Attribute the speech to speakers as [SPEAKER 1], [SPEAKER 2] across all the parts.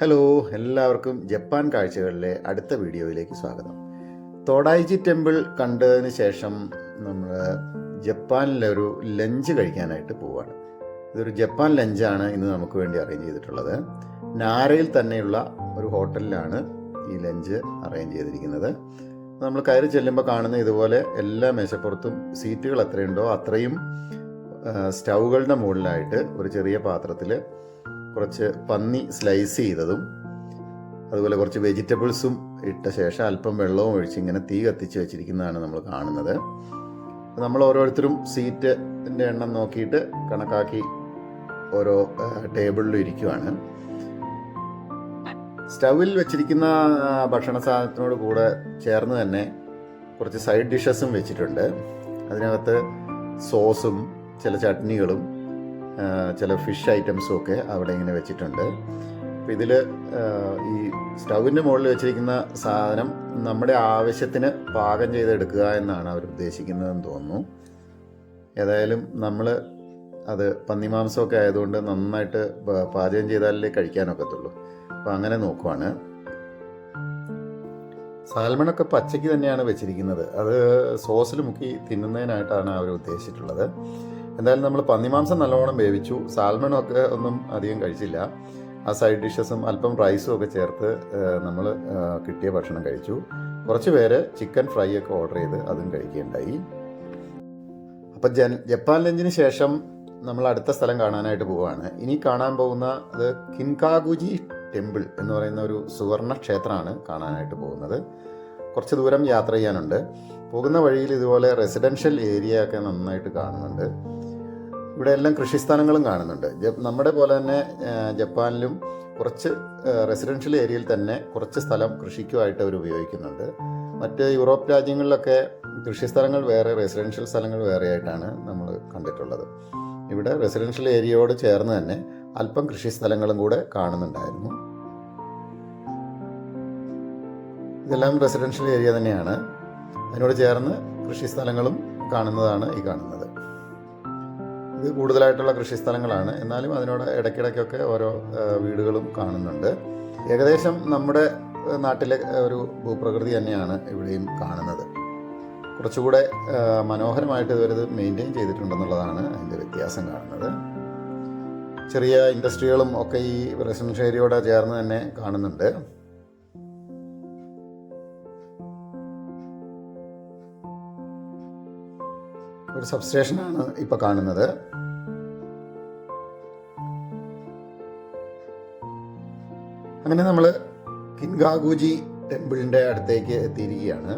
[SPEAKER 1] hello എല്ലാവർക്കും Japan കാഴ്ചകളിലെ അടുത്ത വീഡിയോയിലേക്ക് സ്വാഗതം തോടായിജി ടെമ്പിൾ കണ്ടതിന് ശേഷം നമ്മൾ ജപ്പാനിലെ ഒരു ലഞ്ച് കഴിക്കാനായിട്ട് പോവുകയാണ് ഇതൊരു ജപ്പാൻ ലഞ്ചാണ് ഇന്ന് നമുക്ക് വേണ്ടി അറേഞ്ച് ചെയ്തിട്ടുള്ളത് നാരയിൽ തന്നെയുള്ള ഒരു ഹോട്ടലിലാണ് ഈ ലഞ്ച് അറേഞ്ച് ചെയ്തിരിക്കുന്നത് നമ്മൾ കയറി ചെല്ലുമ്പോൾ കാണുന്ന ഇതുപോലെ എല്ലാ മേശപ്പുറത്തും സീറ്റുകൾ എത്രയുണ്ടോ അത്രയും സ്റ്റൗകളുടെ മുകളിലായിട്ട് ഒരു ചെറിയ പാത്രത്തിൽ കുറച്ച് പന്നി സ്ലൈസ് ചെയ്തതും അതുപോലെ കുറച്ച് വെജിറ്റബിൾസും ഇട്ട ശേഷം അല്പം വെള്ളവും ഒഴിച്ച് ഇങ്ങനെ തീ കത്തിച്ച് വെച്ചിരിക്കുന്നതാണ് നമ്മൾ കാണുന്നത് നമ്മൾ ഓരോരുത്തരും സീറ്റിൻ്റെ എണ്ണം നോക്കിയിട്ട് കണക്കാക്കി ഓരോ ടേബിളിലും ഇരിക്കുവാണ് സ്റ്റവിൽ വെച്ചിരിക്കുന്ന ഭക്ഷണ സാധനത്തിനോട് കൂടെ ചേർന്ന് തന്നെ കുറച്ച് സൈഡ് ഡിഷസും വെച്ചിട്ടുണ്ട് അതിനകത്ത് സോസും ചില ചട്നികളും ചില ഫിഷ് ഐറ്റംസും ഒക്കെ അവിടെ ഇങ്ങനെ വെച്ചിട്ടുണ്ട് അപ്പോൾ ഇതിൽ ഈ സ്റ്റൗവിൻ്റെ മുകളിൽ വെച്ചിരിക്കുന്ന സാധനം നമ്മുടെ ആവശ്യത്തിന് പാകം ചെയ്തെടുക്കുക എന്നാണ് അവർ ഉദ്ദേശിക്കുന്നതെന്ന് തോന്നുന്നു ഏതായാലും നമ്മൾ അത് പന്നിമാംസമൊക്കെ ആയതുകൊണ്ട് നന്നായിട്ട് പാചകം ചെയ്താലേ കഴിക്കാനൊക്കത്തുള്ളൂ അപ്പോൾ അങ്ങനെ നോക്കുവാണ് സാൽമണൊക്കെ പച്ചയ്ക്ക് തന്നെയാണ് വെച്ചിരിക്കുന്നത് അത് സോസിൽ മുക്കി തിന്നുന്നതിനായിട്ടാണ് അവർ ഉദ്ദേശിച്ചിട്ടുള്ളത് എന്തായാലും നമ്മൾ പന്നിമാംസം നല്ലോണം വേവിച്ചു സാൽമണും ഒക്കെ ഒന്നും അധികം കഴിച്ചില്ല ആ സൈഡ് ഡിഷസും അല്പം റൈസും ഒക്കെ ചേർത്ത് നമ്മൾ കിട്ടിയ ഭക്ഷണം കഴിച്ചു കുറച്ച് പേര് ചിക്കൻ ഫ്രൈ ഒക്കെ ഓർഡർ ചെയ്ത് അതും കഴിക്കുകയുണ്ടായി അപ്പം ജന ജപ്പാൻ ലഞ്ചിന് ശേഷം നമ്മൾ അടുത്ത സ്ഥലം കാണാനായിട്ട് പോവുകയാണ് ഇനി കാണാൻ പോകുന്ന അത് കിൻകാഗുജി ടെമ്പിൾ എന്ന് പറയുന്ന ഒരു സുവർണ ക്ഷേത്രമാണ് കാണാനായിട്ട് പോകുന്നത് കുറച്ച് ദൂരം യാത്ര ചെയ്യാനുണ്ട് പോകുന്ന വഴിയിൽ ഇതുപോലെ റെസിഡൻഷ്യൽ ഏരിയ ഒക്കെ നന്നായിട്ട് കാണുന്നുണ്ട് ഇവിടെ എല്ലാം കൃഷിസ്ഥാനങ്ങളും കാണുന്നുണ്ട് നമ്മുടെ പോലെ തന്നെ ജപ്പാനിലും കുറച്ച് റെസിഡൻഷ്യൽ ഏരിയയിൽ തന്നെ കുറച്ച് സ്ഥലം കൃഷിക്കുമായിട്ട് അവർ ഉപയോഗിക്കുന്നുണ്ട് മറ്റ് യൂറോപ്പ് രാജ്യങ്ങളിലൊക്കെ കൃഷിസ്ഥലങ്ങൾ വേറെ റെസിഡൻഷ്യൽ സ്ഥലങ്ങൾ വേറെ ആയിട്ടാണ് നമ്മൾ കണ്ടിട്ടുള്ളത് ഇവിടെ റെസിഡൻഷ്യൽ ഏരിയയോട് ചേർന്ന് തന്നെ അല്പം കൃഷിസ്ഥലങ്ങളും കൂടെ കാണുന്നുണ്ടായിരുന്നു ഇതെല്ലാം റെസിഡൻഷ്യൽ ഏരിയ തന്നെയാണ് അതിനോട് ചേർന്ന് കൃഷിസ്ഥലങ്ങളും കാണുന്നതാണ് ഈ കാണുന്നത് ഇത് കൂടുതലായിട്ടുള്ള കൃഷി സ്ഥലങ്ങളാണ് എന്നാലും അതിനോട് ഇടയ്ക്കിടയ്ക്കൊക്കെ ഓരോ വീടുകളും കാണുന്നുണ്ട് ഏകദേശം നമ്മുടെ നാട്ടിലെ ഒരു ഭൂപ്രകൃതി തന്നെയാണ് ഇവിടെയും കാണുന്നത് കുറച്ചുകൂടെ മനോഹരമായിട്ട് ഇതുവരെ ഇത് മെയിൻറ്റെയിൻ ചെയ്തിട്ടുണ്ടെന്നുള്ളതാണ് അതിൻ്റെ വ്യത്യാസം കാണുന്നത് ചെറിയ ഇൻഡസ്ട്രികളും ഒക്കെ ഈ റെസിഡൻഷ്യൽ ഏരിയയോടെ ചേർന്ന് തന്നെ കാണുന്നുണ്ട് ഒരു സബ്സ്റ്റേഷനാണ് ഇപ്പോൾ കാണുന്നത് അങ്ങനെ നമ്മൾ കിൻഗാഗുജി ടെമ്പിളിൻ്റെ അടുത്തേക്ക് എത്തിയിരിക്കുകയാണ്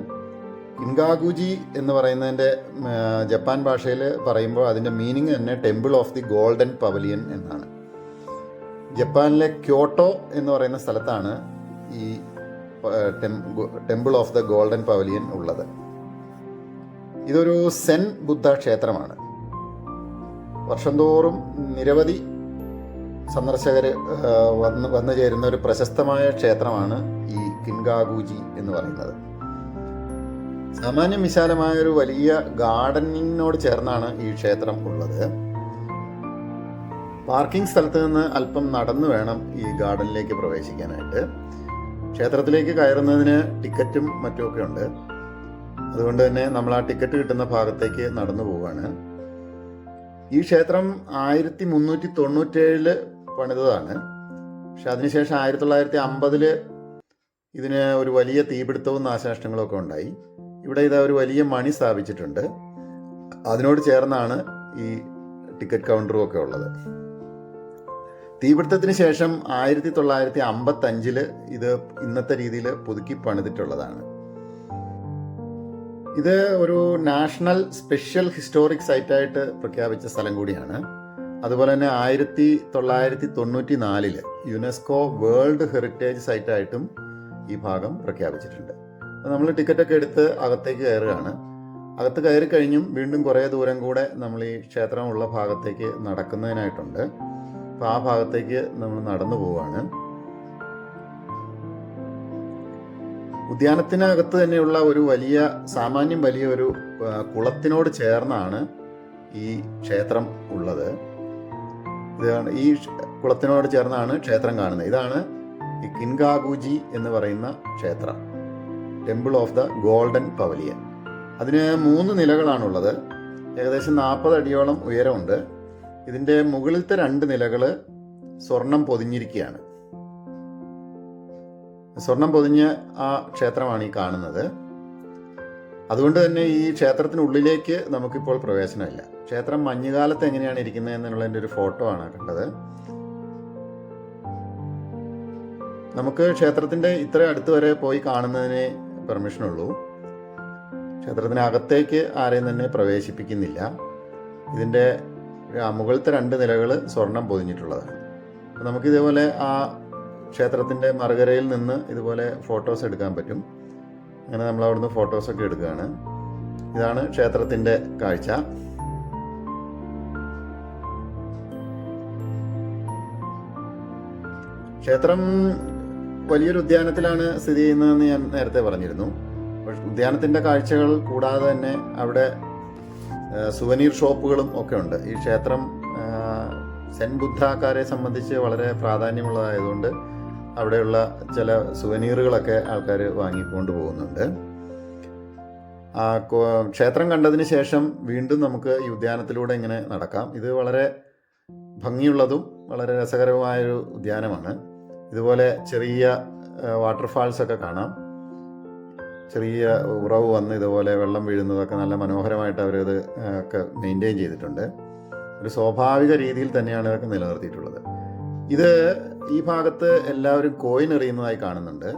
[SPEAKER 1] കിൻഗാഗുജി എന്ന് പറയുന്നതിൻ്റെ ജപ്പാൻ ഭാഷയിൽ പറയുമ്പോൾ അതിൻ്റെ മീനിങ് തന്നെ temple of the golden pavilion എന്നാണ് ജപ്പാനിലെ ക്യോട്ടോ എന്ന് പറയുന്ന സ്ഥലത്താണ് ഈ temple of the golden pavilion ഉള്ളത് ഇതൊരു സെൻ ബുദ്ധ ക്ഷേത്രമാണ് വർഷം തോറും നിരവധി സന്ദർശകർ വന്ന് വന്നു ചേരുന്ന ഒരു പ്രശസ്തമായ ക്ഷേത്രമാണ് ഈ കിൻഗാഗൂജി എന്ന് പറയുന്നത് സാമാന്യം വിശാലമായ ഒരു വലിയ ഗാർഡനിങ്ങിനോട് ചേർന്നാണ് ഈ ക്ഷേത്രം ഉള്ളത് പാർക്കിംഗ് സ്ഥലത്ത് നിന്ന് അല്പം നടന്നു വേണം ഈ ഗാർഡനിലേക്ക് പ്രവേശിക്കാനായിട്ട് ക്ഷേത്രത്തിലേക്ക് കയറുന്നതിന് ടിക്കറ്റും മറ്റുമൊക്കെ ഉണ്ട് അതുകൊണ്ട് തന്നെ നമ്മൾ ആ ടിക്കറ്റ് കിട്ടുന്ന ഭാഗത്തേക്ക് നടന്നു പോവുകയാണ് ഈ ക്ഷേത്രം ആയിരത്തി മുന്നൂറ്റി തൊണ്ണൂറ്റേഴില് പണിതതാണ് പക്ഷെ അതിനുശേഷം ആയിരത്തി തൊള്ളായിരത്തി അമ്പതിൽ ഇതിന് ഒരു വലിയ തീപിടുത്തവും നാശനഷ്ടങ്ങളും ഒക്കെ ഉണ്ടായി ഇവിടെ ഇത് ഒരു വലിയ മണി സ്ഥാപിച്ചിട്ടുണ്ട് അതിനോട് ചേർന്നാണ് ഈ ടിക്കറ്റ് കൗണ്ടറും ഒക്കെ ഉള്ളത് തീപിടുത്തത്തിന് ശേഷം ആയിരത്തി തൊള്ളായിരത്തി അമ്പത്തഞ്ചിൽ ഇത് ഇന്നത്തെ രീതിയിൽ പുതുക്കി പണിതിട്ടുള്ളതാണ് ഇത് ഒരു നാഷണൽ സ്പെഷ്യൽ ഹിസ്റ്റോറിക് സൈറ്റായിട്ട് പ്രഖ്യാപിച്ച സ്ഥലം കൂടിയാണ് അതുപോലെ തന്നെ ആയിരത്തി തൊള്ളായിരത്തി തൊണ്ണൂറ്റി നാലില് യുനെസ്കോ വേൾഡ് ഹെറിറ്റേജ് സൈറ്റായിട്ടും ഈ ഭാഗം പ്രഖ്യാപിച്ചിട്ടുണ്ട് നമ്മൾ ടിക്കറ്റൊക്കെ എടുത്ത് അകത്തേക്ക് കയറുകയാണ് അകത്ത് കയറി കഴിഞ്ഞും വീണ്ടും കുറേ ദൂരം കൂടെ നമ്മൾ ഈ ക്ഷേത്രമുള്ള ഭാഗത്തേക്ക് നടക്കുന്നതിനായിട്ടുണ്ട് അപ്പോൾ ആ ഭാഗത്തേക്ക് നമ്മൾ നടന്നു പോവുകയാണ് ഉദ്യാനത്തിനകത്ത് തന്നെയുള്ള ഒരു വലിയ സാമാന്യം വലിയ ഒരു കുളത്തിനോട് ചേർന്നാണ് ഈ ക്ഷേത്രം ഉള്ളത് ഇതാണ് ഈ കുളത്തിനോട് ചേർന്നാണ് ക്ഷേത്രം കാണുന്നത് ഇതാണ് ഈ കിൻഗാഗുജി എന്ന് പറയുന്ന ക്ഷേത്രം temple of the golden pavilion അതിന് മൂന്ന് നിലകളാണുള്ളത് ഏകദേശം നാൽപ്പത് അടിയോളം ഉയരമുണ്ട് ഇതിൻ്റെ മുകളിലത്തെ രണ്ട് നിലകൾ സ്വർണം പൊതിഞ്ഞിരിക്കുകയാണ് സ്വർണം പൊതിഞ്ഞ ആ ക്ഷേത്രമാണ് ഈ കാണുന്നത് അതുകൊണ്ട് തന്നെ ഈ ക്ഷേത്രത്തിനുള്ളിലേക്ക് നമുക്കിപ്പോൾ പ്രവേശനമില്ല ക്ഷേത്രം മഞ്ഞുകാലത്ത് എങ്ങനെയാണ് ഇരിക്കുന്നത് എന്നുള്ളതിൻ്റെ ഒരു ഫോട്ടോ ആണ് കണ്ടത് നമുക്ക് ക്ഷേത്രത്തിൻ്റെ ഇത്ര അടുത്ത് വരെ പോയി കാണുന്നതിന് പെർമിഷൻ ഉള്ളൂ ക്ഷേത്രത്തിനകത്തേക്ക് ആരെയും തന്നെ പ്രവേശിപ്പിക്കുന്നില്ല ഇതിൻ്റെ മുകളിലത്തെ രണ്ട് നിലകൾ സ്വർണം പൊതിഞ്ഞിട്ടുള്ളതാണ് നമുക്കിതേപോലെ ആ ക്ഷേത്രത്തിൻ്റെ മറുകരയിൽ നിന്ന് ഇതുപോലെ ഫോട്ടോസ് എടുക്കാൻ പറ്റും അങ്ങനെ നമ്മൾ അവിടുന്ന് ഫോട്ടോസൊക്കെ എടുക്കുകയാണ് ഇതാണ് ക്ഷേത്രത്തിൻ്റെ കാഴ്ച ക്ഷേത്രം വലിയൊരു ഉദ്യാനത്തിലാണ് സ്ഥിതി ചെയ്യുന്നതെന്ന് ഞാൻ നേരത്തെ പറഞ്ഞിരുന്നു ഉദ്യാനത്തിൻ്റെ കാഴ്ചകൾ കൂടാതെ തന്നെ അവിടെ സുവനീർ ഷോപ്പുകളും ഒക്കെ ഉണ്ട് ഈ ക്ഷേത്രം സെൻ ബുദ്ധാക്കാരെ സംബന്ധിച്ച് വളരെ പ്രാധാന്യമുള്ളതായതുകൊണ്ട് അവിടെയുള്ള ചില സുവനീറുകളൊക്കെ ആൾക്കാർ വാങ്ങിക്കൊണ്ട് പോകുന്നുണ്ട് ക്ഷേത്രം കണ്ടതിന് ശേഷം വീണ്ടും നമുക്ക് ഈ ഉദ്യാനത്തിലൂടെ ഇങ്ങനെ നടക്കാം ഇത് വളരെ ഭംഗിയുള്ളതും വളരെ രസകരവുമായൊരു ഉദ്യാനമാണ് ഇതുപോലെ ചെറിയ വാട്ടർഫാൾസ് ഒക്കെ കാണാം ചെറിയ ഉറവ് വന്ന് ഇതുപോലെ വെള്ളം വീഴുന്നതൊക്കെ നല്ല മനോഹരമായിട്ട് അവരത് ഒക്കെ മെയിൻറ്റെയിൻ ചെയ്തിട്ടുണ്ട് ഒരു സ്വാഭാവിക രീതിയിൽ തന്നെയാണ് ഇതൊക്കെ നിലനിർത്തിയിട്ടുള്ളത് ഇത് ഈ ഭാഗത്ത് എല്ലാവരും കോയിൻ എറിയുന്നതായി കാണുന്നുണ്ട്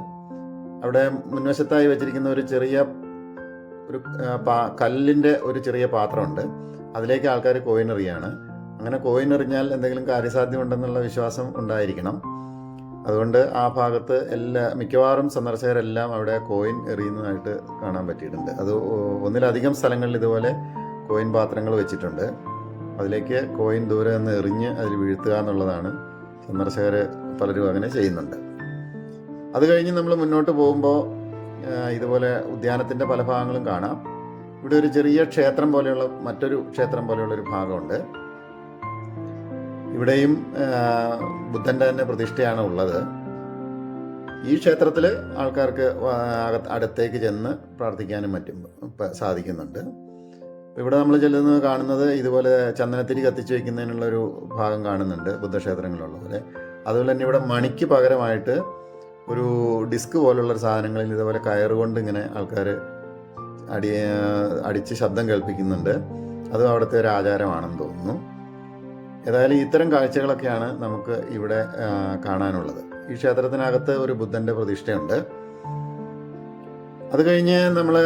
[SPEAKER 1] അവിടെ മുൻവശത്തായി വെച്ചിരിക്കുന്ന ഒരു ചെറിയ ഒരു കല്ലിൻ്റെ ഒരു ചെറിയ പാത്രമുണ്ട് അതിലേക്ക് ആൾക്കാർ കോയിൻ എറിയാണ് അങ്ങനെ കോയിൻ എറിഞ്ഞാൽ എന്തെങ്കിലും കാര്യസാധ്യം ഉണ്ടെന്നുള്ള വിശ്വാസം ഉണ്ടായിരിക്കണം അതുകൊണ്ട് ആ ഭാഗത്ത് എല്ലാ മിക്കവാറും സന്ദർശകരെല്ലാം അവിടെ കോയിൻ എറിയുന്നതായിട്ട് കാണാൻ പറ്റിയിട്ടുണ്ട് അത് ഒന്നിലധികം സ്ഥലങ്ങളിൽ ഇതുപോലെ കോയിൻ പാത്രങ്ങൾ വെച്ചിട്ടുണ്ട് അതിലേക്ക് കോയിൻ ദൂരെ നിന്ന് എറിഞ്ഞ് അതിൽ വീഴ്ത്തുക എന്നുള്ളതാണ് സന്ദർശകർ പലരും അങ്ങനെ ചെയ്യുന്നുണ്ട് അത് കഴിഞ്ഞ് നമ്മൾ മുന്നോട്ട് പോകുമ്പോൾ ഇതുപോലെ ഉദ്യാനത്തിൻ്റെ പല ഭാഗങ്ങളും കാണാം ഇവിടെ ഒരു ചെറിയ ക്ഷേത്രം പോലെയുള്ള മറ്റൊരു ക്ഷേത്രം പോലെയുള്ള ഒരു ഭാഗമുണ്ട് ഇവിടെയും ബുദ്ധൻ്റെ തന്നെ പ്രതിഷ്ഠയാണ് ഉള്ളത് ഈ ക്ഷേത്രത്തിൽ ആൾക്കാർക്ക് അകത്ത് അടുത്തേക്ക് ചെന്ന് പ്രാർത്ഥിക്കാനും മറ്റും സാധിക്കുന്നുണ്ട് ഇവിടെ നമ്മൾ ചെല്ലുന്ന കാണുന്നത് ഇതുപോലെ ചന്ദനത്തിരി കത്തിച്ച് വയ്ക്കുന്നതിനുള്ളൊരു ഒരു ഭാഗം കാണുന്നുണ്ട് ബുദ്ധക്ഷേത്രങ്ങളുള്ള പോലെ അതുപോലെ തന്നെ ഇവിടെ മണിക്ക് പകരമായിട്ട് ഒരു ഡിസ്ക് പോലുള്ള സാധനങ്ങളിൽ ഇതുപോലെ കയറുകൊണ്ട് ഇങ്ങനെ ആൾക്കാർ അടി അടിച്ച് ശബ്ദം കേൾപ്പിക്കുന്നുണ്ട് അതും അവിടുത്തെ ഒരു ആചാരമാണെന്ന് തോന്നുന്നു ഏതായാലും ഇത്തരം കാഴ്ചകളൊക്കെയാണ് നമുക്ക് ഇവിടെ കാണാനുള്ളത് ഈ ക്ഷേത്രത്തിനകത്ത് ഒരു ബുദ്ധൻ്റെ പ്രതിഷ്ഠയുണ്ട് അത് കഴിഞ്ഞ് നമ്മൾ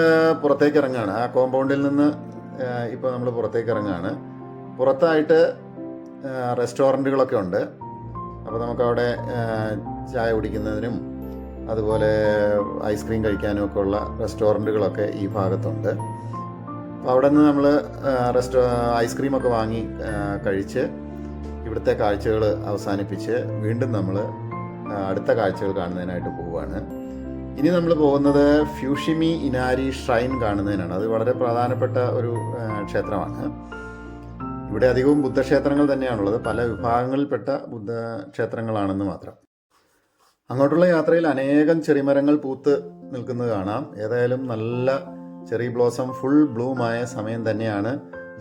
[SPEAKER 1] പുറത്തേക്ക് ഇറങ്ങുകയാണ് ആ കോമ്പൗണ്ടിൽ നിന്ന് ഇപ്പോൾ നമ്മൾ പുറത്തേക്ക് ഇറങ്ങുകയാണ് പുറത്തായിട്ട് റെസ്റ്റോറൻറ്റുകളൊക്കെ ഉണ്ട് അപ്പോൾ നമുക്കവിടെ ചായ കുടിക്കുന്നതിനും അതുപോലെ ഐസ്ക്രീം കഴിക്കാനും ഒക്കെ ഉള്ള റെസ്റ്റോറൻറ്റുകളൊക്കെ ഈ ഭാഗത്തുണ്ട് അപ്പോൾ അവിടെ നിന്ന് നമ്മൾ റെസ്റ്റോ ഐസ്ക്രീമൊക്കെ വാങ്ങി കഴിച്ച് ഇവിടുത്തെ കാഴ്ചകൾ അവസാനിപ്പിച്ച് വീണ്ടും നമ്മൾ അടുത്ത കാഴ്ചകൾ കാണുന്നതിനായിട്ട് പോവുകയാണ് ഇനി നമ്മൾ പോകുന്നത് ഫ്യൂഷിമി ഇനാരി ഷ്രൈൻ കാണുന്നതിനാണ് അത് വളരെ പ്രധാനപ്പെട്ട ഒരു ക്ഷേത്രമാണ് ഇവിടെ അധികവും ബുദ്ധക്ഷേത്രങ്ങൾ തന്നെയാണുള്ളത് പല വിഭാഗങ്ങളിൽപ്പെട്ട ബുദ്ധ ക്ഷേത്രങ്ങളാണെന്ന് മാത്രം അങ്ങോട്ടുള്ള യാത്രയിൽ അനേകം ചെറിമരങ്ങൾ പൂത്ത് നിൽക്കുന്നത് കാണാം ഏതായാലും നല്ല ചെറി ബ്ലോസം ഫുൾ ബ്ലൂമായ സമയം തന്നെയാണ്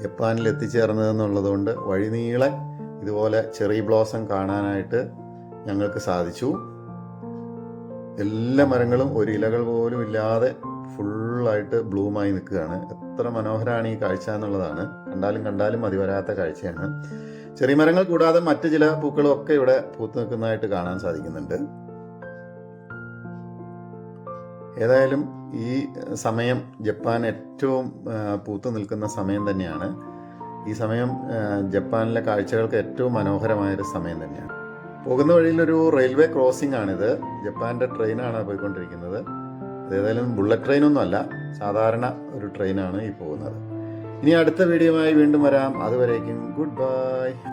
[SPEAKER 1] ജപ്പാനിൽ എത്തിച്ചേർന്നതെന്നുള്ളതുകൊണ്ട് വഴിനീളെ ഇതുപോലെ ചെറി ബ്ലോസം കാണാനായിട്ട് ഞങ്ങൾക്ക് സാധിച്ചു എല്ലാ മരങ്ങളും ഒരു ഇലകൾ പോലും ഇല്ലാതെ ഫുള്ളായിട്ട് ബ്ലൂമായി നിൽക്കുകയാണ് എത്ര മനോഹരമാണ് ഈ കാഴ്ച എന്നുള്ളതാണ് കണ്ടാലും കണ്ടാലും മതി വരാത്ത കാഴ്ചയാണ് ചെറിയ മരങ്ങൾ കൂടാതെ മറ്റു ചില പൂക്കളും ഒക്കെ ഇവിടെ പൂത്തു നിൽക്കുന്നതായിട്ട് കാണാൻ സാധിക്കുന്നുണ്ട് ഏതായാലും ഈ സമയം ജപ്പാൻ ഏറ്റവും പൂത്തു നിൽക്കുന്ന സമയം തന്നെയാണ് ഈ സമയം ജപ്പാനിലെ കാഴ്ചകൾക്ക് ഏറ്റവും മനോഹരമായൊരു സമയം തന്നെയാണ് പോകുന്ന വഴിയിലൊരു റെയിൽവേ ക്രോസിംഗ് ആണിത് ജപ്പാൻ്റെ ട്രെയിനാണ് പോയിക്കൊണ്ടിരിക്കുന്നത് ഏതായാലും ബുള്ളറ്റ് ട്രെയിനൊന്നും അല്ല സാധാരണ ഒരു ട്രെയിനാണ് ഈ പോകുന്നത് ഇനി അടുത്ത വീഡിയോയുമായി വീണ്ടും വരാം അതുവരേക്കും ഗുഡ് ബൈ